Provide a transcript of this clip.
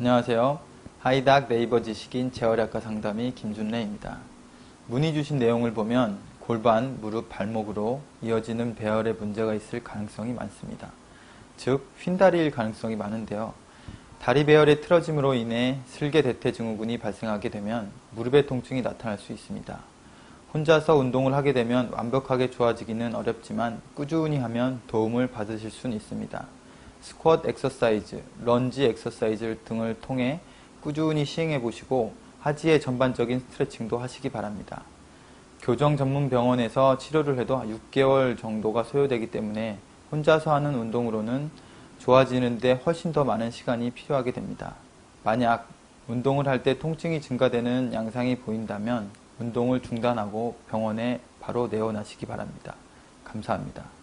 안녕하세요. 하이닥 네이버 지식인 재활약과 상담의 김준래입니다. 문의 주신 내용을 보면 골반, 무릎, 발목으로 이어지는 배열에 문제가 있을 가능성이 많습니다. 즉, 휜다리일 가능성이 많은데요. 다리 배열의 틀어짐으로 인해 슬개 대퇴 증후군이 발생하게 되면 무릎의 통증이 나타날 수 있습니다. 혼자서 운동을 하게 되면 완벽하게 좋아지기는 어렵지만 꾸준히 하면 도움을 받으실 수는 있습니다. 스쿼트 엑서사이즈, 런지 엑서사이즈 등을 통해 꾸준히 시행해 보시고 하지의 전반적인 스트레칭도 하시기 바랍니다. 교정 전문 병원에서 치료를 해도 6개월 정도가 소요되기 때문에 혼자서 하는 운동으로는 좋아지는데 훨씬 더 많은 시간이 필요하게 됩니다. 만약 운동을 할 때 통증이 증가되는 양상이 보인다면 운동을 중단하고 병원에 바로 내원하시기 바랍니다. 감사합니다.